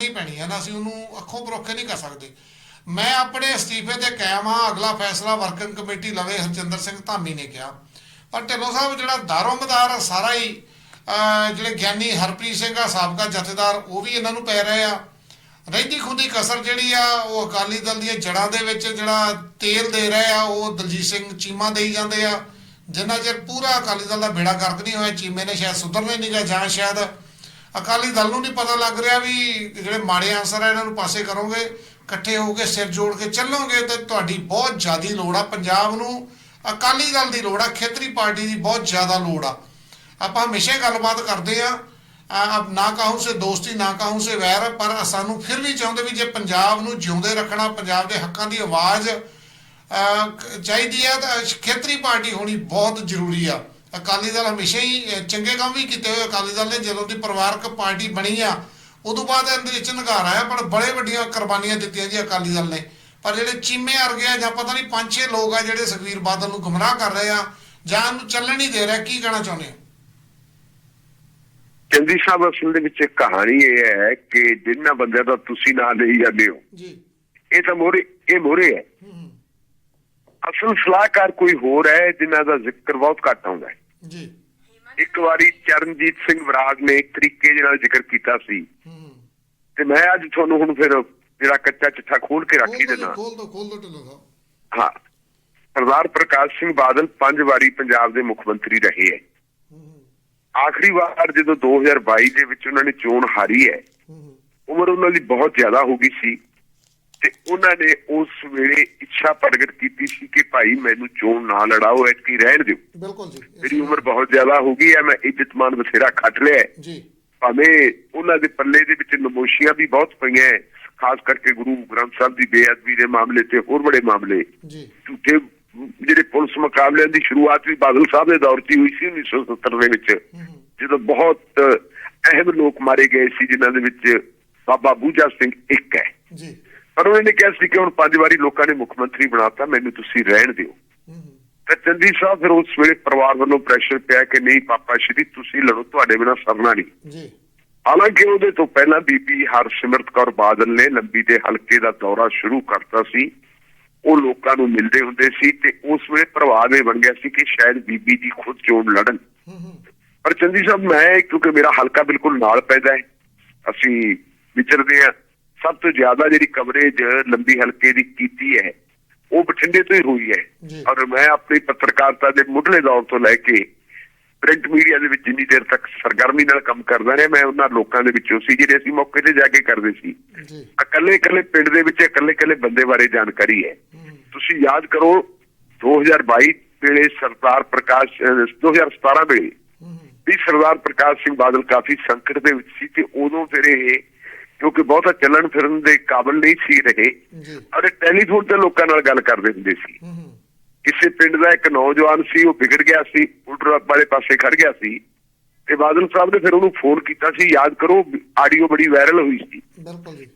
ਨਹੀਂ ਪੈਣੀ ਹੈ ਨਾ, ਅਸੀਂ ਉਹਨੂੰ ਅੱਖੋਂ ਪਰੋਖੇ ਨਹੀਂ ਕਰ ਸਕਦੇ। ਮੈਂ ਆਪਣੇ ਅਸਤੀਫੇ ਤੇ ਕਾਇਮ ਹਾਂ, ਅਗਲਾ ਫੈਸਲਾ ਵਰਕਿੰਗ ਕਮੇਟੀ ਲਵੇ, ਹਰਜਿੰਦਰ ਸਿੰਘ ਧਾਮੀ ਨੇ ਕਿਹਾ। ਪਰ ਢਿੱਲੋਂ ਸਾਹਿਬ ਜਿਹੜਾ ਦਾਰੋਮਦਾਰ ਸਾਰਾ ਹੀ ਜਿਹੜੇ ਗਿਆਨੀ ਹਰਪ੍ਰੀਤ ਸਿੰਘ ਆ, ਸਾਬਕਾ ਜਥੇਦਾਰ, ਉਹ ਵੀ ਇਹਨਾਂ ਨੂੰ ਪੈ ਰਹੇ ਆ। ਰਹਿੰਦੀ ਖੁੰਦੀ ਕਸਰ ਜਿਹੜੀ ਆ, ਉਹ ਅਕਾਲੀ ਦਲ ਦੀਆਂ ਜੜਾਂ ਦੇ ਵਿੱਚ ਜਿਹੜਾ ਤੇਲ ਦੇ ਰਹੇ ਆ, ਉਹ ਦਲਜੀਤ ਸਿੰਘ ਚੀਮਾ ਦੇਈ ਜਾਂਦੇ ਆ। ਜਿੰਨਾ ਚਿਰ ਪੂਰਾ ਅਕਾਲੀ ਦਲ ਦਾ ਬੇੜਾ ਗਰਕ ਨਹੀਂ ਹੋਇਆ, ਚੀਮੇ ਨੇ ਸ਼ਾਇਦ ਸੁਧਰਨੇ ਨਹੀਂ ਜਾਂ ਸ਼ਾਇਦ ਅਕਾਲੀ ਦਲ ਨੂੰ ਨਹੀਂ ਪਤਾ ਲੱਗ ਰਿਹਾ ਵੀ ਜਿਹੜੇ ਮਾੜੇ ਆਨਸਰ ਆ, ਇਹਨਾਂ ਨੂੰ ਪਾਸੇ ਕਰੋਗੇ, ਇਕੱਠੇ ਹੋ ਕੇ ਸਿਰ ਜੋੜ ਕੇ ਚੱਲੋਗੇ ਤਾਂ ਤੁਹਾਡੀ ਬਹੁਤ ਜ਼ਿਆਦੀ ਲੋੜ ਆ, ਪੰਜਾਬ ਨੂੰ ਅਕਾਲੀ ਦਲ ਦੀ ਲੋੜ ਆ, ਖੇਤਰੀ ਪਾਰਟੀ ਦੀ ਬਹੁਤ ਜ਼ਿਆਦਾ ਲੋੜ ਆ। ਆਪਾਂ ਹਮੇਸ਼ਾ ਹੀ ਗੱਲਬਾਤ ਕਰਦੇ ਆ ਅਬ ਨਾ ਕਹੂੰ ਸੇ ਦੋਸਤੀ, ਨਾ ਕਹੂੰ ਸੇ ਵੈਰ, ਪਰ ਸਾਨੂੰ ਫਿਰ ਵੀ ਚਾਹੁੰਦੇ ਵੀ ਜੇ ਪੰਜਾਬ ਨੂੰ ਜਿਉਂਦੇ ਰੱਖਣਾ, ਪੰਜਾਬ ਦੇ ਹੱਕਾਂ ਦੀ ਆਵਾਜ਼ ਚਾਹੀਦੀ ਹੈ ਤਾਂ ਖੇਤਰੀ ਪਾਰਟੀ ਹੋਣੀ ਬਹੁਤ ਜ਼ਰੂਰੀ ਆ। ਅਕਾਲੀ ਦਲ ਹਮੇਸ਼ਾ ਹੀ ਚੰਗੇ ਕੰਮ ਵੀ ਕੀਤੇ ਹੋਏ ਅਕਾਲੀ ਦਲ ਨੇ ਜਦੋਂ ਦੀ ਪਰਿਵਾਰਕ ਪਾਰਟੀ ਬਣੀ ਆ ਉਦੋਂ ਬਾਅਦ ਇਹਦੇ ਵਿੱਚ ਨਿਗਾਰ ਆਇਆ ਪਰ ਬੜੇ ਵੱਡੀਆਂ ਕੁਰਬਾਨੀਆਂ ਦਿੱਤੀਆਂ ਜੀ ਅਕਾਲੀ ਦਲ ਨੇ। ਪਰ ਜਿਹੜੇ ਚੀਮੇ ਵਰਗੇ ਆ ਜਾਂ ਪਤਾ ਨਹੀਂ ਪੰਜ ਛੇ ਲੋਕ ਆ ਜਿਹੜੇ ਸੁਖਵੀਰ ਬਾਦਲ ਨੂੰ ਗੁੰਮਰਾਹ ਕਰ ਰਹੇ ਆ ਜਾਂ ਇਹਨੂੰ ਚੱਲਣ ਨਹੀਂ ਦੇ ਰਹੇ ਕੀ ਕਹਿਣਾ ਚਾਹੁੰਦੇ ਹੋ? ਚੰਦੀ ਸਾਹਿਬ ਅਸਲ ਦੇ ਵਿੱਚ ਇੱਕ ਕਹਾਣੀ ਇਹ ਹੈ ਕਿ ਜਿੰਨਾ ਬੰਦਿਆਂ ਦਾ ਤੁਸੀਂ ਨਾਂ ਲਈ ਜਾਂਦੇ ਹੋ ਜੀ। ਇਹ ਤਾਂ ਮੋਰੇ ਇਹ ਮੋਰੇ ਹੂੰ, ਅਸਲ ਸਲਾਹਕਾਰ ਕੋਈ ਹੋਰ ਹੈ ਜਿਨ੍ਹਾਂ ਦਾ ਜ਼ਿਕਰ ਬਹੁਤ ਘੱਟ ਆਉਂਦਾ ਹੈ। ਜੀ। ਇੱਕ ਵਾਰੀ ਚਰਨਜੀਤ ਸਿੰਘ ਬਰਾੜ ਨੇ ਇੱਕ ਤਰੀਕੇ ਦੇ ਨਾਲ ਜ਼ਿਕਰ ਕੀਤਾ ਸੀ। ਤੇ ਮੈਂ ਅੱਜ ਤੁਹਾਨੂੰ ਹੁਣ ਫਿਰ ਜਿਹੜਾ ਕੱਚਾ ਚਿੱਠਾ ਖੋਲ ਕੇ ਰੱਖ ਦੇਣਾ ਖੋਲ ਦੋ ਖੋਲ ਦੋ ਢਿੱਲੋਂ ਹਾਂ। ਸਰਦਾਰ ਪ੍ਰਕਾਸ਼ ਸਿੰਘ ਬਾਦਲ ਪੰਜ ਵਾਰੀ ਪੰਜਾਬ ਦੇ ਮੁੱਖ ਮੰਤਰੀ ਰਹੇ ਹੈ। ਆਖਰੀ ਵਾਰ ਜਦੋਂ 2022 ਦੇ ਵਿੱਚ ਉਹਨਾਂ ਨੇ ਚੋਣ ਹਾਰੀ ਹੂੰ, ਉਮਰ ਉਹਨਾਂ ਦੀ ਬਹੁਤ ਜ਼ਿਆਦਾ ਹੋ ਗਈ ਸੀ। ਤੇ ਉਹਨਾਂ ਨੇ ਉਸ ਵੇਲੇ ਇੱਛਾ ਪ੍ਰਗਟ ਕੀਤੀ ਸੀ ਕਿ ਭਾਈ ਮੈਨੂੰ ਚੋਣ ਨਾ ਲੜਾਓ ਐਤਕੀ ਰਹਿਣ ਦਿਓ। ਬਿਲਕੁਲ ਜੀ ਮੇਰੀ ਉਮਰ ਬਹੁਤ ਜ਼ਿਆਦਾ ਹੋ ਗਈ ਹੈ ਮੈਂ ਇੱਜ਼ਤਮਾਨ ਬਥੇਰਾ ਖੱਟ ਲਿਆ। ਜੀ। ਭਾਵੇਂ ਉਹਨਾਂ ਦੇ ਪੱਲੇ ਦੇ ਵਿੱਚ ਨਮੋਸ਼ੀਆਂ ਵੀ ਬਹੁਤ ਪਈਆਂ ਖਾਸ ਕਰਕੇ ਗੁਰੂ ਗ੍ਰੰਥ ਸਾਹਿਬ ਦੀ ਬੇਅਦਬੀ ਦੇ ਮਾਮਲੇ ਤੇ ਹੋਰ ਬੜੇ ਮਾਮਲੇ। ਜੀ। ਝੂਠੇ ਜਿਹੜੇ ਪੁਲਿਸ ਮੁਕਾਬਲਿਆਂ ਦੀ ਸ਼ੁਰੂਆਤ ਵੀ ਬਾਦਲ ਸਾਹਿਬ ਦੇ ਦੌਰ 'ਚ ਹੋਈ ਸੀ 1970 ਦੇ ਵਿੱਚ। ਜਦੋਂ ਬਹੁਤ ਅਹਿਮ ਲੋਕ ਮਾਰੇ ਗਏ ਸੀ ਜਿਨ੍ਹਾਂ ਦੇ ਵਿੱਚ ਬਾਬਾ ਬੂਜਾ ਸਿੰਘ ਇੱਕ ਹੈ। ਜੀ। ਪਰ ਉਹਨਾਂ ਨੇ ਕਿਹਾ ਸੀ ਕਿ ਹੁਣ ਪੰਜ ਵਾਰੀ ਲੋਕਾਂ ਨੇ ਮੁੱਖ ਮੰਤਰੀ ਬਣਾਤਾ ਮੈਨੂੰ ਤੁਸੀਂ ਰਹਿਣ ਦਿਓ। ਤਾਂ ਚੰਦੀ ਸਾਹਿਬ ਫਿਰ ਉਸ ਵੇਲੇ ਪਰਿਵਾਰ ਵੱਲੋਂ ਪ੍ਰੈਸ਼ਰ ਪਿਆ ਕਿ ਨਹੀਂ ਪਾਪਾ ਸ਼੍ਰੀ ਤੁਸੀਂ ਲੜੋ ਤੁਹਾਡੇ ਬਿਨਾਂ ਸਰਨਾ ਨਹੀਂ। ਜੀ। ਹਾਲਾਂਕਿ ਉਹਦੇ ਤੋਂ ਪਹਿਲਾਂ ਬੀਬੀ ਹਰਸਿਮਰਤ ਕੌਰ ਬਾਦਲ ਨੇ ਲੰਬੀ ਦੇ ਹਲਕੇ ਦਾ ਦੌਰਾ ਸ਼ੁਰੂ ਕਰਤਾ ਸੀ। ਉਹ ਲੋਕਾਂ ਨੂੰ ਮਿਲਦੇ ਹੁੰਦੇ ਸੀ ਤੇ ਉਸ ਵੇਲੇ ਪ੍ਰਭਾਵ ਇਹ ਬਣ ਗਿਆ ਸੀ ਕਿ ਸ਼ਾਇਦ ਬੀਬੀ ਜੀ ਖੁਦ ਚੋਣ ਲੜਨ। ਪਰ ਚੰਦੀ ਸਾਹਿਬ ਮੈਂ ਕਿਉਂਕਿ ਮੇਰਾ ਹਲਕਾ ਬਿਲਕੁਲ ਨਾਲ ਪੈਦਾ ਹੈ ਅਸੀਂ ਵਿਚਰਦੇ ਆ ਸਭ ਤੋਂ ਜ਼ਿਆਦਾ ਜਿਹੜੀ ਕਵਰੇਜ ਲੰਬੀ ਹਲਕੇ ਦੀ ਕੀਤੀ ਹੈ ਉਹ ਬਠਿੰਡੇ ਤੋਂ ਹੀ ਹੋਈ ਹੈ। ਔਰ ਮੈਂ ਆਪਣੀ ਪੱਤਰਕਾਰਤਾ ਦੇ ਮੁੱਢਲੇ ਦੌਰ ਤੋਂ ਲੈ ਕੇ ਪ੍ਰਿੰਟ ਮੀਡੀਆ ਦੇ ਵਿੱਚ ਜਿੰਨੀ ਦੇਰ ਤੱਕ ਸਰਗਰਮੀ ਨਾਲ ਕੰਮ ਕਰਦਾ ਰਿਹਾ ਮੈਂ ਉਹਨਾਂ ਲੋਕਾਂ ਦੇ ਵਿੱਚੋਂ ਸੀ ਜਿਹੜੇ ਅਸੀਂ ਮੌਕੇ ਤੇ ਜਾ ਕੇ ਕਰਦੇ ਸੀ। ਇਕੱਲੇ ਇਕੱਲੇ ਪਿੰਡ ਦੇ ਵਿੱਚ ਇਕੱਲੇ ਇਕੱਲੇ ਬੰਦੇ ਬਾਰੇ ਜਾਣਕਾਰੀ ਹੈ। ਤੁਸੀਂ ਯਾਦ ਕਰੋ 2022 ਵੇਲੇ ਸਰਦਾਰ ਪ੍ਰਕਾਸ਼ ਅਹ 2017 ਵੇਲੇ ਵੀ ਸਰਦਾਰ ਪ੍ਰਕਾਸ਼ ਸਿੰਘ ਬਾਦਲ ਕਾਫੀ ਸੰਕਟ ਦੇ ਵਿੱਚ ਸੀ ਤੇ ਉਦੋਂ ਫਿਰ ਇਹ ਕਿਉਂਕਿ ਬਹੁਤਾ ਚੱਲਣ ਫਿਰਨ ਦੇ ਕਾਬਿਲ ਨਹੀਂ ਸੀ ਰਹੇ। ਔਰ ਟੈਲੀਫੋਨ ਤੇ ਲੋਕਾਂ ਨਾਲ ਗੱਲ ਕਰਦੇ ਹੁੰਦੇ ਸੀ। ਕਿਸੇ ਪਿੰਡ ਦਾ ਇੱਕ ਨੌਜਵਾਨ ਸੀ ਉਹ ਵਿਗੜ ਗਿਆ ਸੀ ਉਲਟਰਾ ਵਾਲੇ ਪਾਸੇ ਖੜ ਗਿਆ ਸੀ। ਤੇ ਬਾਦਲ ਸਾਹਿਬ ਨੇ ਫਿਰ ਉਹਨੂੰ ਫੋਨ ਕੀਤਾ ਸੀ ਯਾਦ ਕਰੋ ਆਡੀਓ ਬੜੀ ਵਾਇਰਲ ਹੋਈ ਸੀ।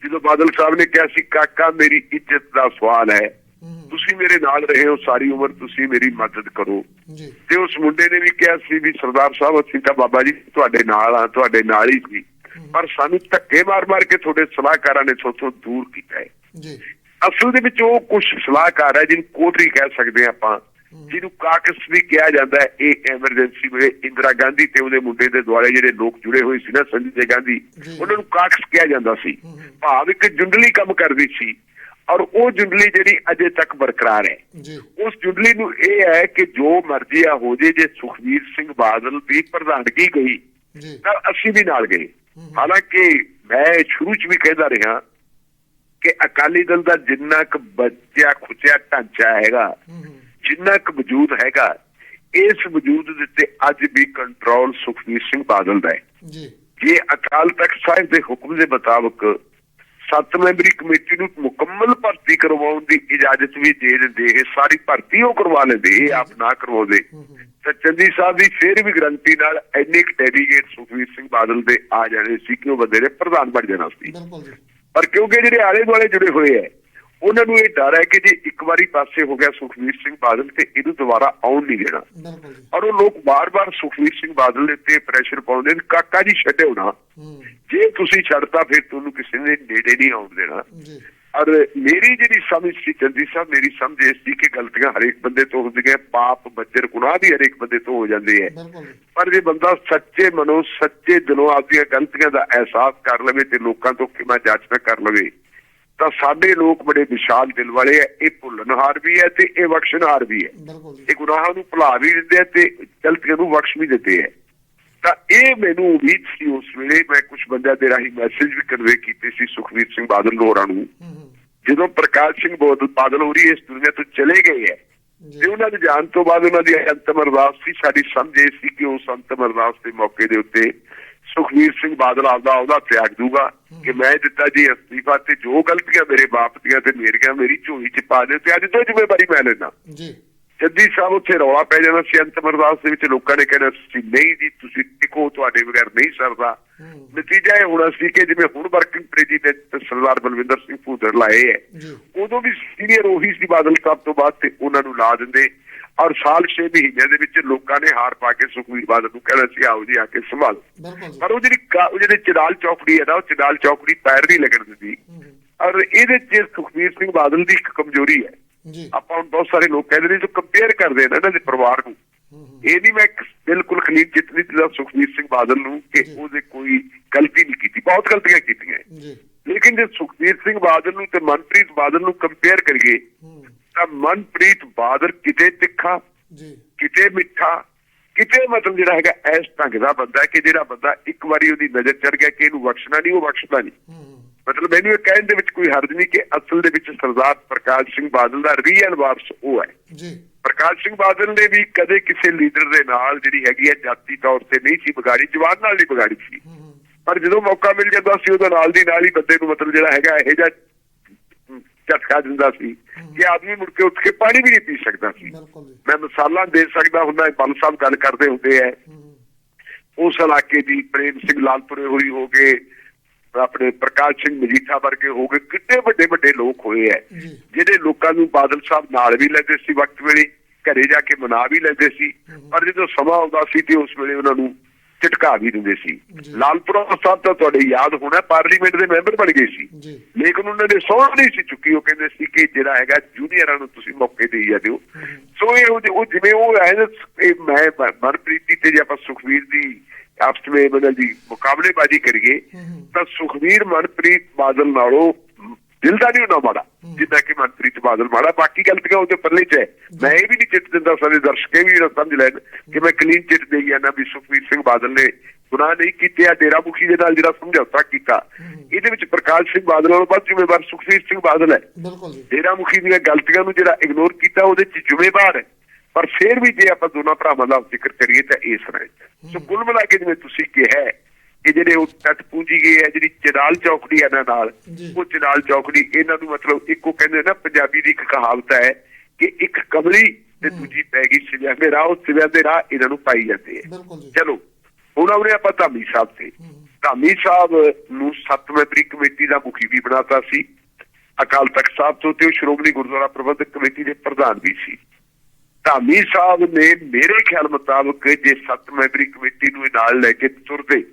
ਜਦੋਂ ਬਾਦਲ ਸਾਹਿਬ ਨੇ ਕਿਹਾ ਸੀ ਕਾਕਾ ਮੇਰੀ ਇੱਜ਼ਤ ਦਾ ਸਵਾਲ ਹੈ। ਤੁਸੀਂ ਮੇਰੇ ਨਾਲ ਰਹੇ ਹੋ ਸਾਰੀ ਉਮਰ ਤੁਸੀਂ ਮੇਰੀ ਮਦਦ ਕਰੋ। ਤੇ ਉਸ ਮੁੰਡੇ ਨੇ ਵੀ ਕਿਹਾ ਸੀ ਵੀ ਸਰਦਾਰ ਸਾਹਿਬ ਅਸੀਂ ਤਾਂ ਬਾਬਾ ਜੀ ਤੁਹਾਡੇ ਨਾਲ ਆ ਤੁਹਾਡੇ ਨਾਲ ਹੀ ਸੀ। ਪਰ ਸਾਨੂੰ ਧੱਕੇ ਮਾਰ-ਮਾਰ ਕੇ ਤੁਹਾਡੇ ਸਲਾਹਕਾਰਾਂ ਨੇ ਥੋਥੋਂ ਦੂਰ ਕੀਤਾ ਹੈ। ਜੀ। ਅਸਲ ਦੇ ਵਿੱਚ ਉਹ ਕੁਝ ਸਲਾਹਕਾਰ ਹੈ ਜਿਹਨੂੰ ਕੋਟਰੀ ਕਹਿ ਸਕਦੇ ਹਾਂ ਆਪਾਂ। ਜਿਹਨੂੰ ਕਾਕਸ ਵੀ ਕਿਹਾ ਜਾਂਦਾ ਹੈ ਇਹ ਐਮਰਜੈਂਸੀ ਵੇਲੇ ਇੰਦਰਾ ਗਾਂਧੀ ਤੇ ਉਹਦੇ ਮੁੰਡੇ ਦੇ ਦੁਆਲੇ ਜਿਹੜੇ ਲੋਕ ਜੁੜੇ ਹੋਏ ਸੀ ਨਾ ਸੰਜੇ ਗਾਂਧੀ। ਉਹਨਾਂ ਨੂੰ ਕਾਕਸ ਕਿਹਾ ਜਾਂਦਾ ਸੀ। ਭਾਵ ਇੱਕ ਜੁੰਡਲੀ ਕੰਮ ਕਰਦੀ ਸੀ ਔਰ ਉਹ ਜੁੰਡਲੀ ਜਿਹੜੀ ਅਜੇ ਤੱਕ ਬਰਕਰਾਰ ਹੈ। ਉਸ ਜੁੰਡਲੀ ਨੂੰ ਇਹ ਹੈ ਕਿ ਜੋ ਮਰਜ਼ੀ ਆ ਹੋ ਜੇ ਜੇ ਸੁਖਵੀਰ ਸਿੰਘ ਬਾਦਲ ਦੀ ਪ੍ਰਧਾਨਗੀ ਗਈ ਜੀ। ਤਾਂ ਅਸੀਂ ਵੀ ਨਾਲ ਗਏ। ਹਾਲਾਂਕਿ ਮੈਂ ਸ਼ੁਰੂ ਚ ਵੀ ਕਹਿੰਦਾ ਰਿਹਾ ਕਿ ਅਕਾਲੀ ਦਲ ਦਾ ਜਿੰਨਾ ਕੁ ਬੱਚਿਆ ਖੁਚਿਆ ਢਾਂਚਾ ਹੈਗਾ ਜਿੰਨਾ ਕੁ ਵਜੂਦ ਹੈਗਾ ਇਸ ਵਜੂਦ ਦੇ ਉੱਤੇ ਅੱਜ ਵੀ ਕੰਟਰੋਲ ਸੁਖਵੀਰ ਸਿੰਘ ਬਾਦਲ ਦਾ ਹੈ। ਜੀ। ਜੇ ਅਕਾਲ ਤਖਤ ਸਾਹਿਬ ਦੇ ਹੁਕਮ ਦੇ ਮੁਤਾਬਕ ਸੱਤ ਮੈਂਬਰੀ ਕਮੇਟੀ ਨੂੰ ਮੁਕੰਮਲ ਦੀ ਇਜਾਜ਼ਤ ਵੀ ਦੇ ਦਿੰਦੇ ਇਹ ਸਾਰੀ ਭਰਤੀ ਉਹ ਕਰਵਾ ਲੈਂਦੇ ਆਪ ਨਾ ਕਰਵਾਉਂਦੇ ਹੂੰ ਹੂੰ, ਤਾਂ ਚੰਦੀ ਸਾਹਿਬ ਦੀ ਫੇਰ ਵੀ ਗਰੰਟੀ ਨਾਲ ਇੰਨੇ ਕੁ ਡੈਲੀਗੇਟ ਸੁਖਵੀਰ ਸਿੰਘ ਬਾਦਲ ਦੇ ਆ ਜਾਣੇ ਸੀ ਕਿ ਉਹ ਬੰਦੇ ਨੇ? ਪ੍ਰਧਾਨ ਬਣ ਜਾਣਾ ਸੀ। ਪਰ ਕਿਉਂਕਿ ਜਿਹੜੇ ਆਲੇ ਦੁਆਲੇ ਜੁੜੇ ਹੋਏ ਐ ਉਹਨਾਂ ਨੂੰ ਇਹ ਡਰ ਹੈ ਕਿ ਜੇ ਇੱਕ ਵਾਰੀ ਪਾਸੇ ਹੋ ਗਿਆ ਸੁਖਵੀਰ ਸਿੰਘ ਬਾਦਲ ਤੇ ਇਹਨੂੰ ਦੁਬਾਰਾ ਆਉਣ ਨਹੀਂ ਦੇਣਾ। ਔਰ ਉਹ ਲੋਕ ਬਾਰ-ਬਾਰ ਸੁਖਵੀਰ ਸਿੰਘ ਬਾਦਲ ਦੇ ਉੱਤੇ ਪ੍ਰੈਸ਼ਰ ਪਾਉਂਦੇ ਨੇ ਕਾਕਾ ਜੀ ਛੱਡਿਓ ਨਾ। ਜੇ ਤੁਸੀਂ ਛੱਡਤਾ ਫਿਰ ਤੁਹਾਨੂੰ ਕਿਸੇ ਨੇ ਨੇੜੇ ਨਹੀਂ ਆਉਣ ਦੇਣਾ। ਔਰ ਮੇਰੀ ਜਿਹੜੀ ਸਮਝ ਸੀ ਚੰਦੀ ਸਾਹਿਬ ਮੇਰੀ ਸਮਝ ਇਸ ਸੀ ਕਿ ਗਲਤੀਆਂ ਹਰੇਕ ਬੰਦੇ ਤੋਂ ਹੁੰਦੀਆਂ ਪਾਪ ਬੱਜਰ ਗੁਨਾਹ ਵੀ ਹਰੇਕ ਬੰਦੇ ਤੋਂ ਹੋ ਜਾਂਦੇ ਜੀ। ਪਰ ਜੇ ਬੰਦਾ ਸੱਚੇ ਮਨੋਂ ਸੱਚੇ ਦਿਲੋਂ ਆਪਣੀਆਂ ਗਲਤੀਆਂ ਦਾ ਅਹਿਸਾਸ ਕਰ ਲਵੇ ਤੇ ਲੋਕਾਂ ਤੋਂ ਕਿਮਾ ਜਾਚਨਾ ਕਰ ਲਵੇ ਤਾਂ ਸਾਡੇ ਲੋਕ ਬੜੇ ਵਿਸ਼ਾਲ ਦਿਲ ਵਾਲੇ ਆ ਇਹ ਭੁੱਲਣਹਾਰ ਵੀ ਹੈ ਤੇ ਇਹ ਬਖਸ਼ਣਹਾਰ ਵੀ ਜੀ। ਇਹ ਗੁਨਾਹਾਂ ਨੂੰ ਭੁਲਾ ਵੀ ਦਿੰਦੇ ਆ ਤੇ ਗਲਤੀਆਂ ਨੂੰ ਬਖਸ਼ ਵੀ ਦਿੰਦੇ ਆ ਤਾਂ ਇਹ ਮੈਨੂੰ ਉਮੀਦ ਸੀ ਉਸ ਵੇਲੇ ਮੈਂ ਕੁਝ ਬੰਦਿਆਂ ਦੇ ਰਾਹੀਂ ਮੈਸੇਜ ਵੀ ਕਨਵੇ ਕੀਤੇ ਸੀ ਸੁਖਵੀਰ ਸਿੰਘ ਬਾਦਲ ਹੋਰਾਂ ਨੂੰ ਜਦੋਂ ਪ੍ਰਕਾਸ਼ ਸਿੰਘ ਬਾਦਲ ਬਾਦਲ ਹੋਰੀ ਇਸ ਦੁਨੀਆ ਤੋਂ ਚਲੇ ਗਏ ਹੈ ਤੇ ਉਹਨਾਂ ਦੇ ਜਾਣ ਤੋਂ ਬਾਅਦ ਉਹਨਾਂ ਦੀ ਅੰਤਮ ਅਰਦਾਸ ਸੀ ਸਾਡੀ ਸਮਝ ਇਹ ਸੀ ਕਿ ਉਸ ਅੰਤਮ ਅਰਦਾਸ ਦੇ ਮੌਕੇ ਦੇ ਉੱਤੇ ਸੁਖਵੀਰ ਸਿੰਘ ਬਾਦਲ ਆਪਦਾ ਉਹਦਾ ਤਿਆਗ ਦੂਗਾ ਕਿ ਮੈਂ ਦਿੱਤਾ ਜੀ ਅਸਤੀਫਾ ਤੇ ਜੋ ਗਲਤੀਆਂ ਮੇਰੇ ਬਾਪ ਦੀਆਂ ਤੇ ਮੇਰੀਆਂ ਮੇਰੀ ਝੋਲੀ 'ਚ ਪਾ ਦਿਓ ਤੇ ਅੱਜ ਤੋਂ ਜ਼ਿੰਮੇਵਾਰੀ ਮੈਂ ਲੈਣਾ ਜੀ ਜੱਦੀ ਸਾਹਿਬ ਉੱਥੇ ਰੌਲਾ ਪੈ ਜਾਣਾ ਸੀ। ਅੰਤਮ ਅਰਦਾਸ ਦੇ ਵਿੱਚ ਲੋਕਾਂ ਨੇ ਕਹਿਣਾ ਸੀ ਨਹੀਂ ਜੀ ਤੁਸੀਂ ਟਿਕੋ ਤੁਹਾਡੇ ਬਗੈਰ ਨਹੀਂ ਸਰਦਾ। ਨਤੀਜਾ ਇਹ ਹੋਣਾ ਸੀ ਕਿ ਜਿਵੇਂ ਹੁਣ ਵਰਕਿੰਗ ਪ੍ਰੈਜ਼ੀਡੈਂਟ ਸਰਦਾਰ ਬਲਵਿੰਦਰ ਸਿੰਘ ਭੂਦੜ ਲਾਏ ਹੈ ਉਦੋਂ ਵੀ ਸੀਨੀਅਰ ਉਹੀ ਸੀ ਬਾਦਲ ਸਾਹਿਬ ਤੋਂ ਬਾਅਦ ਤੇ ਉਹਨਾਂ ਨੂੰ ਲਾ ਦਿੰਦੇ। ਔਰ ਸਾਲ 6 ਮਹੀਨਿਆਂ ਦੇ ਵਿੱਚ ਲੋਕਾਂ ਨੇ ਹਾਰ ਪਾ ਕੇ ਸੁਖਵੀਰ ਬਾਦਲ ਨੂੰ ਕਹਿਣਾ ਸੀ ਆਓ ਜੀ ਆ ਕੇ ਸੰਭਾਲ। ਪਰ ਉਹ ਜਿਹੜੀ ਉਹ ਜਿਹੜੇ ਚੜਾਲ ਚੌਕੜੀ ਹੈ ਨਾ ਉਹ ਚੜਾਲ ਚੌਕੜੀ ਪੈਰ ਨਹੀਂ ਲੱਗਣ ਦਿੰਦੀ। ਔਰ ਇਹਦੇ ਚ ਸੁਖਵੀਰ ਸਿੰਘ ਬਾਦਲ ਦੀ ਇੱਕ ਕਮਜ਼ੋਰੀ ਹੈ ਜੀ। ਆਪਾਂ ਹੁਣ ਬਹੁਤ ਸਾਰੇ ਲੋਕ ਕਹਿੰਦੇ ਨੇ ਜੋ ਕੰਪੇਅਰ ਕਰਦੇ ਨੇ ਇਹਨਾਂ ਦੇ ਪਰਿਵਾਰ ਨੂੰ। ਇਹ ਨਹੀਂ ਮੈਂ ਬਿਲਕੁਲ ਚਿੱਤ ਨਹੀਂ ਦਿੰਦਾ ਸੁਖਵੀਰ ਸਿੰਘ ਬਾਦਲ ਨੂੰ ਕਿ। ਉਹਦੇ ਕੋਈ ਗਲਤੀ ਨਹੀਂ ਕੀਤੀ। ਬਹੁਤ ਗਲਤੀਆਂ ਕੀਤੀਆਂ ਜੀ। ਲੇਕਿਨ ਜੇ ਸੁਖਵੀਰ ਸਿੰਘ ਬਾਦਲ ਨੂੰ ਤੇ ਮਨਪ੍ਰੀਤ ਬਾਦਲ ਨੂੰ ਕੰਪੇਅਰ ਕਰੀਏ ਤਾਂ ਮਨਪ੍ਰੀਤ ਬਾਦਲ ਕਿਤੇ ਤਿੱਖਾ ਜੀ। ਕਿਤੇ ਮਿੱਠਾ ਕਿਤੇ ਮਤਲਬ ਜਿਹੜਾ ਹੈਗਾ ਇਸ ਢੰਗ ਦਾ ਬੰਦਾ ਕਿ ਜਿਹੜਾ ਬੰਦਾ ਇੱਕ ਵਾਰੀ ਉਹਦੀ ਨਜ਼ਰ ਚੜ ਗਿਆ ਕਿ ਇਹਨੂੰ ਬਖਸ਼ਣਾ ਨਹੀਂ ਉਹ ਬਖਸ਼ਦਾ ਨਹੀਂ। ਮਤਲਬ ਮੈਨੂੰ ਇਹ ਕਹਿਣ ਦੇ ਵਿੱਚ ਕੋਈ ਹਰਜ ਨਹੀਂ ਕਿ ਅਸਲ ਦੇ ਵਿੱਚ ਸਰਦਾਰ ਪ੍ਰਕਾਸ਼ ਸਿੰਘ ਬਾਦਲ ਦਾ ਰੀਅਲ ਵਾਰਸ ਉਹ ਹੈ। ਜੀ। ਪ੍ਰਕਾਸ਼ ਸਿੰਘ ਬਾਦਲ ਨੇ ਵੀ ਕਦੇ ਕਿਸੇ ਲੀਡਰ ਦੇ ਨਾਲ ਜਿਹੜੀ ਹੈਗੀ ਹੈ ਜਾਤੀ ਤੌਰ ਤੇ ਨਹੀਂ ਸੀ ਵਿਗਾੜੀ ਜਵਾਨ ਨਾਲ ਨਹੀਂ ਵਿਗਾੜੀ ਸੀ। ਪਰ ਜਦੋਂ ਮੌਕਾ ਮਿਲ ਜਾਂਦਾ ਸੀ ਉਹਦੇ ਨਾਲ ਦੀ ਨਾਲ ਹੀ ਬੰਦੇ ਨੂੰ ਮਤਲਬ ਜਿਹੜਾ ਹੈਗਾ ਇਹ ਜਿਹਾ ਝਟਕਾ ਦਿੰਦਾ ਸੀ ਕਿ ਆਦਮੀ ਮੁੜ ਕੇ ਉੱਠ ਕੇ ਪਾਣੀ ਵੀ ਨਹੀਂ ਪੀ ਸਕਦਾ ਸੀ। ਮੈਂ ਮਿਸਾਲਾਂ ਦੇ ਸਕਦਾ ਹੁੰਦਾ ਬਲ ਸਾਹਿਬ ਗੱਲ ਕਰਦੇ ਹੁੰਦੇ ਐ ਉਸ ਇਲਾਕੇ ਦੀ ਪ੍ਰੇਮ ਸਿੰਘ ਲਾਲਪੁਰੇ ਹੋਈ ਹੋ ਗਏ ਆਪਣੇ ਪ੍ਰਕਾਸ਼ ਸਿੰਘ ਮਜੀਠਾ ਵਰਗੇ ਹੋ ਗਏ ਕਿੰਨੇ ਵੱਡੇ ਵੱਡੇ ਲੋਕ ਹੋਏ ਐ। ਜੀ। ਜਿਹੜੇ ਲੋਕਾਂ ਨੂੰ ਬਾਦਲ ਸਾਹਿਬ ਨਾਲ ਵੀ ਲੈਂਦੇ ਸੀ ਵਕਤ ਵੇਲੇ ਘਰੇ ਜਾ ਕੇ ਮਨਾ ਵੀ ਲੈਂਦੇ ਸੀ। ਪਰ ਜਦੋਂ ਸਮਾਂ ਆਉਂਦਾ ਸੀ ਤੇ ਉਸ ਵੇਲੇ ਉਹਨਾਂ ਨੂੰ ਝਟਕਾ ਵੀ ਦਿੰਦੇ ਸੀ। ਜੀ। ਲਾਲਪੁਰਾ ਸਾਹਿਬ ਤਾਂ ਤੁਹਾਡੇ ਯਾਦ ਹੋਣਾ ਪਾਰਲੀਮੈਂਟ ਦੇ ਮੈਂਬਰ ਬਣ ਗਏ ਸੀ। ਜੀ। ਲੇਕਿਨ ਉਹਨਾਂ ਨੇ ਸੌਣ ਨਹੀਂ ਸੀ ਚੁੱਕੀ ਉਹ ਕਹਿੰਦੇ ਸੀ ਕਿ ਜਿਹੜਾ ਹੈਗਾ ਜੂਨੀਅਰਾਂ ਨੂੰ ਤੁਸੀਂ ਮੌਕੇ ਦੇਈ ਜਾਂਦੇ ਹੋ। ਸੋ ਇਹ ਉਹ- ਜਿਵੇਂ ਉਹ ਹੈ ਨਾ ਇਹ ਮੈਂ ਮ- ਮਨਪ੍ਰੀਤੀ ਤੇ ਜੇ ਆਪਾਂ ਸੁਖਵੀਰ ਦੀ ਆਪਸ ਵਿੱਚ ਬਦਲ ਦੀ ਮੁਕਾਬਲੇਬਾਜ਼ੀ ਕਰੀਏ ਤਾਂ ਸੁਖਵੀਰ ਮਨਪ੍ਰੀਤ ਬਾਦਲ ਨਾਲੋਂ ਦਿਲ ਦਾ ਨਹੀਂ ਉਹਨਾਂ ਮਾੜਾ ਜਿੱਦਾਂ ਕਿ ਮਨਪ੍ਰੀਤ ਬਾਦਲ ਮਾੜਾ। ਬਾਕੀ ਗਲਤੀਆਂ ਉਹਦੇ ਪੱਲੇ 'ਚ ਹੈ। ਮੈਂ ਇਹ ਵੀ ਨਹੀਂ ਚਿੱਤ ਦਿੰਦਾ ਸਾਰੇ ਦਰਸ਼ਕ ਵੀ ਨਾ ਸਮਝ ਲੈਣ ਕਿ ਮੈਂ ਕਲੀਨ ਚਿੱਟ ਦੇਈ ਜਾਣਾ ਵੀ ਸੁਖਵੀਰ ਸਿੰਘ ਬਾਦਲ ਨੇ ਗੁਨਾਹ ਨਹੀਂ ਕੀਤੇ ਆ ਡੇਰਾ ਮੁਖੀ ਦੇ ਨਾਲ ਜਿਹੜਾ ਸਮਝੌਤਾ ਕੀਤਾ। ਇਹਦੇ ਵਿੱਚ ਪ੍ਰਕਾਸ਼ ਸਿੰਘ ਬਾਦਲ ਨਾਲੋਂ ਵੱਧ ਜ਼ਿੰਮੇਵਾਰ ਸੁਖਵੀਰ ਸਿੰਘ ਬਾਦਲ ਹੈ। ਬਿਲਕੁਲ ਜੀ। ਡੇਰਾ ਮੁਖੀ ਦੀਆਂ ਗਲਤੀਆਂ ਨੂੰ ਜਿਹੜਾ ਇਗਨੋਰ ਕੀਤਾ ਉਹਦੇ 'ਚ ਜ਼ਿੰਮੇਵਾਰ ਹੈ। ਪਰ ਫਿਰ ਵੀ ਜੇ ਆਪਾਂ ਦੋਨਾਂ ਭਰਾਵਾਂ ਦਾ ਜ਼ਿਕਰ ਕਰੀਏ ਤਾਂ ਇਸ ਤਰ੍ਹਾਂ। ਸੋ ਕੁੱਲ ਮਿਲਾ ਕੇ ਜਿਵੇਂ ਤੁਸੀਂ ਕਿਹਾ ਕਿ ਜਿਹੜੇ ਉਹ ਤੱਟ ਪੂੰਜੀ ਗਏ ਹੈ ਜਿਹੜੀ ਚਨਾਲ ਚੌਕੜੀ ਇਹਨਾਂ ਨਾਲ। ਉਹ ਚਨਾਲ ਚੌਕੜੀ ਇਹਨਾਂ ਨੂੰ ਮਤਲਬ ਇੱਕੋ ਕਹਿੰਦੇ ਨਾ ਪੰਜਾਬੀ ਦੀ ਇੱਕ ਕਹਾਵਤ ਹੈ ਕਿ ਇੱਕ ਕਮਲੀ ਤੇ ਦੂਜੀ ਪੈ ਗਈ ਸਿਵਿਆਂ ਦੇ ਰਾਹ ਉਹ ਸਿਵਿਆਂ ਦੇ ਰਾਹ ਇਹਨਾਂ ਨੂੰ ਪਾਈ ਜਾਂਦੇ ਹੈ। ਚਲੋ ਹੁਣ ਆਉਣੇ ਆਪਾਂ ਧਾਮੀ ਸਾਹਿਬ ਤੇ। ਧਾਮੀ ਸਾਹਿਬ ਨੂੰ ਸੱਤ ਮੈਂਬਰੀ ਕਮੇਟੀ ਦਾ ਮੁਖੀ ਵੀ ਬਣਾਤਾ ਸੀ। ਅਕਾਲ ਤਖਤ ਸਾਹਿਬ ਤੋਂ ਤੇ ਉਹ ਸ਼੍ਰੋਮਣੀ ਗੁਰਦੁਆਰਾ ਪ੍ਰਬੰਧਕ ਕਮੇਟੀ ਦੇ ਪ੍ਰਧਾਨ ਵੀ ਸੀ। ਧਾਮੀ ਸਾਹਿਬ ਨੇ ਮੇਰੇ ਖਿਆਲ ਮੁਤਾਬਕ ਜੇ ਸੱਤ ਮੈਂਬਰੀ ਕਮੇਟੀ ਨੂੰ ਨਾਲ ਲੈ ਕੇ ਤੁਰਦੇ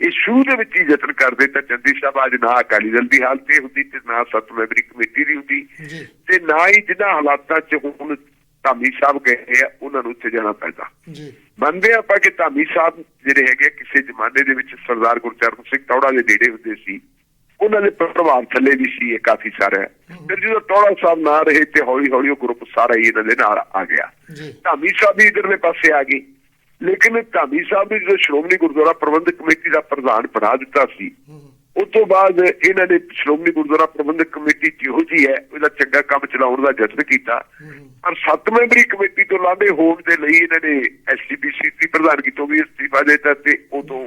ਇਹ ਸ਼ੁਰੂ ਦੇ ਵਿੱਚ ਹੀ ਯਤਨ ਕਰਦੇ ਤਾਂ ਚੰਦੀ ਸਾਹਿਬ ਅੱਜ ਨਾ ਅਕਾਲੀ ਦਲ ਦੀ ਹਾਲਤ ਇਹ ਹੁੰਦੀ ਤੇ ਨਾ ਸੱਤ ਮੈਂਬਰੀ ਕਮੇਟੀ ਦੀ ਹੁੰਦੀ ਤੇ ਨਾ ਹੀ ਜਿਨ੍ਹਾਂ ਹਾਲਾਤਾਂ 'ਚ ਹੁਣ ਧਾਮੀ ਸਾਹਿਬ ਗਏ ਆ ਉਹਨਾਂ ਨੂੰ ਉੱਥੇ ਜਾਣਾ ਪੈਂਦਾ। ਜੀ। ਮੰਨਦੇ ਆਪਾਂ ਕਿ ਧਾਮੀ ਸਾਹਿਬ ਜਿਹੜੇ ਹੈਗੇ ਕਿਸੇ ਜ਼ਮਾਨੇ ਦੇ ਵਿੱਚ ਸਰਦਾਰ ਗੁਰਚਰਨ ਸਿੰਘ ਟੌੜਾ ਦੇ ਨੇੜੇ ਹੁੰਦੇ ਸੀ। ਉਹਨਾਂ ਦੇ ਪ੍ਰਭਾਵ ਥੱਲੇ ਵੀ ਸੀ ਇਹ ਕਾਫੀ ਸਾਰਾ। ਫਿਰ ਜਦੋਂ ਟੌੜਾ ਸਾਹਿਬ ਨਾ ਰਹੇ ਤੇ ਹੌਲੀ ਹੌਲੀ ਉਹ ਗਰੁੱਪ ਸਾਰਾ ਹੀ ਇਹਨਾਂ ਦੇ ਨਾਲ ਆ ਗਿਆ। ਧਾਮੀ ਸਾਹਿਬ ਵੀ ਇਧਰਲੇ ਪਾਸੇ ਆ ਗਏ। ਲੇਕਿਨ ਧਾਮੀ ਸਾਹਿਬ ਨੇ ਜਦੋਂ ਸ਼੍ਰੋਮਣੀ ਗੁਰਦੁਆਰਾ ਪ੍ਰਬੰਧਕ ਕਮੇਟੀ ਦਾ ਪ੍ਰਧਾਨ ਬਣਾ ਦਿੱਤਾ ਸੀ ਉਸ ਤੋਂ ਬਾਅਦ ਇਹਨਾਂ ਨੇ ਸ਼੍ਰੋਮਣੀ ਗੁਰਦੁਆਰਾ ਪ੍ਰਬੰਧਕ ਕਮੇਟੀ ਜਿਹੋ ਜੀ ਹੈ ਉਹਦਾ ਚੰਗਾ ਕੰਮ ਚਲਾਉਣ ਦਾ ਯਤਨ ਕੀਤਾ। ਪਰ ਸੱਤ ਮੈਂਬਰੀ ਕਮੇਟੀ ਤੋਂ ਲਾਂਭੇ ਹੋਣ ਦੇ ਲਈ ਇਹਨਾਂ ਨੇ ਐਸਜੀਪੀਸੀ ਦੀ ਪ੍ਰਧਾਨਗੀ ਤੋਂ ਵੀ ਅਸਤੀਫਾ ਦੇ ਦਿੱਤਾ ਤੇ ਉਦੋਂ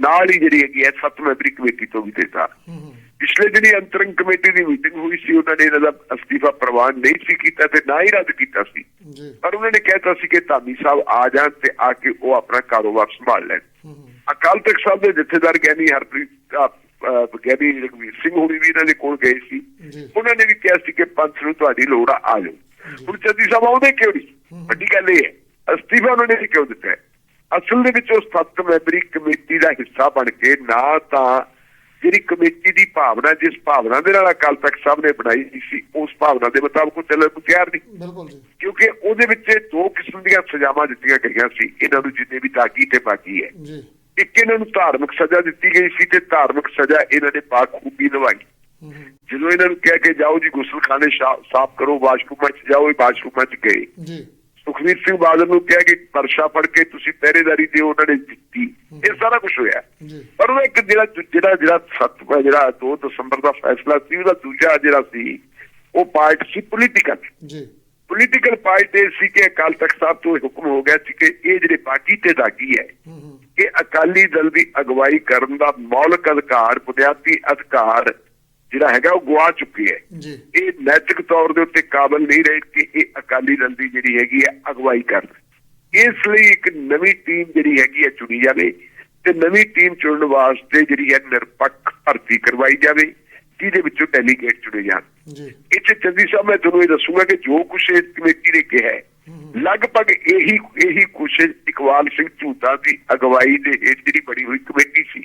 ਨਾਲ ਹੀ ਜਿਹੜੀ ਹੈਗੀ ਹੈ ਸੱਤ ਮੈਂਬਰੀ ਕਮੇਟੀ ਤੋਂ ਵੀ ਦਿੱਤਾ। ਪਿਛਲੇ ਦਿਨੀ ਅੰਤਰੰਗ ਕਮੇਟੀ ਦੀ ਮੀਟਿੰਗ ਹੋਈ ਸੀ ਉਹਨਾਂ ਨੇ ਇਹਨਾਂ ਦਾ ਅਸਤੀਫਾ ਪ੍ਰਵਾਨ ਨਹੀਂ ਸੀ ਕੀਤਾ ਤੇ ਨਾ ਹੀ ਰੱਦ ਕੀਤਾ ਸੀ। ਪਰ ਉਹਨਾਂ ਨੇ ਕਹਿਤਾ ਸੀ ਕਿ ਧਾਮੀ ਸਾਹਿਬ ਆ ਜਾਣ ਤੇ ਆ ਕੇ ਉਹ ਆਪਣਾ ਕਾਰੋਬਾਰ ਸੰਭਾਲ ਲੈਣ। ਅਕਾਲ ਤਖਤ ਸਾਹਿਬ ਦੇ ਜਥੇਦਾਰ ਗਿਆਨੀ ਹਰਪ੍ਰੀਤ ਗਿਆਨੀ ਰਘਵੀਰ ਸਿੰਘ ਹੋਣੀ ਵੀ ਇਹਨਾਂ ਦੇ ਕੋਲ ਗਏ ਸੀ। ਉਹਨਾਂ ਨੇ ਵੀ ਕਿਹਾ ਸੀ ਕਿ ਪੰਥ ਨੂੰ ਤੁਹਾਡੀ ਲੋੜ ਆ ਆ ਜਾਓ। ਹੁਣ ਚੰਦੀ ਸਾਹਿਬ ਆਉਂਦੇ ਕਿਉਂ ਨਹੀਂ? ਵੱਡੀ ਗੱਲ ਇਹ ਹੈ ਅਸਤੀਫਾ ਉਹਨਾਂ ਨੇ ਕਿਉਂ ਦਿੱਤਾ ਅਸਲ ਦੇ ਵਿੱਚ ਉਹ ਸੱਤ ਮੈਂਬਰੀ ਕਮੇਟੀ ਦਾ ਹਿੱਸਾ ਬਣ ਕੇ ਨਾ ਤਾਂ ਜਿਹੜੀ ਕਮੇਟੀ ਦੀ ਭਾਵਨਾ ਜਿਸ ਭਾਵਨਾ ਦੇ ਨਾਲ ਅਕਾਲ ਤਖਤ ਸਾਹਿਬ ਨੇ ਬਣਾਈ ਸੀ ਉਸ ਭਾਵਨਾ ਦੇ ਮੁਤਾਬਕ ਉਹ ਚੱਲਣ ਨੂੰ ਤਿਆਰ ਨਹੀਂ। ਬਿਲਕੁਲ ਜੀ। ਕਿਉਂਕਿ ਉਹਦੇ ਵਿੱਚ ਦੋ ਕਿਸਮ ਦੀਆਂ ਸਜ਼ਾਵਾਂ ਦਿੱਤੀਆਂ ਗਈਆਂ ਸੀ ਇਹਨਾਂ ਨੂੰ ਜਿੰਨੇ ਵੀ ਦਾਗੀ ਤੇ ਬਾਗੀ ਹੈ। ਜੀ। ਇੱਕ ਇਹਨਾਂ ਨੂੰ ਧਾਰਮਿਕ ਸਜ਼ਾ ਦਿੱਤੀ ਗਈ ਸੀ ਤੇ ਧਾਰਮਿਕ ਸਜ਼ਾ ਇਹਨਾਂ ਨੇ ਬਾਖੂਬੀ ਨਿਭਾਈ। ਜਦੋਂ ਇਹਨਾਂ ਨੂੰ ਕਹਿ ਕੇ ਜਾਓ ਜੀ ਗੁਸਲਖਾਨੇ ਸਾਫ਼ ਕਰੋ ਵਾਸ਼ਰੂਮਾਂ 'ਚ ਜਾਓ ਇਹ ਵਾਸ਼ਰੂਮਾਂ 'ਚ ਗਏ। ਜੀ। ਸੁਖਵੀਰ ਸਿੰਘ ਬਾਦਲ ਨੂੰ ਕਿਹਾ ਕਿ ਪਰਸ਼ਾ ਫੜ ਕੇ ਤੁਸੀਂ ਪਹਿਰੇਦਾਰੀ ਦਿਓ ਉਹਨਾਂ ਨੇ ਦਿੱਤੀ ਇਹ ਸਾਰਾ ਕੁਝ ਹੋਇਆ। ਪਰ ਉਹ ਇੱਕ ਜਿਹੜਾ ਜਿਹੜਾ ਜਿਹੜਾ ਸੱਤ ਜਿਹੜਾ 2 ਦਸੰਬਰ ਦਾ ਫੈਸਲਾ ਸੀ ਉਹਦਾ ਦੂਜਾ ਜਿਹੜਾ ਸੀ ਉਹ ਪਾਰਟ ਸੀ ਪੋਲੀਟੀਕਲ ਜੀ। ਪੋਲੀਟੀਕਲ ਪਾਰਟ ਇਹ ਸੀ ਕਿ ਅਕਾਲ ਤਖਤ ਸਾਹਿਬ ਤੋਂ ਹੁਕਮ ਹੋ ਗਿਆ ਸੀ ਕਿ ਇਹ ਜਿਹੜੇ ਬਾਗੀ ਤੇ ਦਾਗੀ ਹੂੰ। ਇਹ ਅਕਾਲੀ ਦਲ ਦੀ ਅਗਵਾਈ ਕਰਨ ਦਾ ਮੌਲਿਕ ਅਧਿਕਾਰ ਬੁਨਿਆਦੀ ਅਧਿਕਾਰ ਜਿਹੜਾ ਹੈਗਾ ਉਹ ਗਵਾ ਚੁੱਕੇ ਹੈ। ਇਹ ਨੈਤਿਕ ਤੌਰ ਦੇ ਉੱਤੇ ਕਾਬਲ ਨਹੀਂ ਰਹੇ ਕਿ ਇਹ ਅਕਾਲੀ ਦਲ ਦੀ ਜਿਹੜੀ ਹੈਗੀ ਹੈ ਅਗਵਾਈ ਕਰਨ ਇਸ ਲਈ ਇੱਕ ਨਵੀਂ ਟੀਮ ਜਿਹੜੀ ਹੈਗੀ ਹੈ ਚੁਣੀ ਜਾਵੇ ਤੇ ਨਵੀਂ ਟੀਮ ਚੁਣਨ ਵਾਸਤੇ ਜਿਹੜੀ ਹੈ ਨਿਰਪੱਖ ਭਰਤੀ ਕਰਵਾਈ ਜਾਵੇ ਜਿਹਦੇ ਵਿੱਚੋਂ ਡੈਲੀਗੇਟ ਚੁਣੇ ਜਾਣ। ਜੀ। ਇੱਥੇ ਚੰਦੀ ਸਾਹਿਬ ਮੈਂ ਤੁਹਾਨੂੰ ਇਹ ਦੱਸੂਗਾ ਕਿ ਜੋ ਕੁਛ ਇਸ ਕਮੇਟੀ ਨੇ ਕਿਹਾ ਹੈ ਲਗਭਗ ਇਹੀ ਇਹੀ ਕੁਛ ਇਕਬਾਲ ਸਿੰਘ ਝੂਟਾ ਦੀ ਅਗਵਾਈ ਦੇ ਹੇਠ ਜਿਹੜੀ ਬਣੀ ਹੋਈ ਕਮੇਟੀ ਸੀ।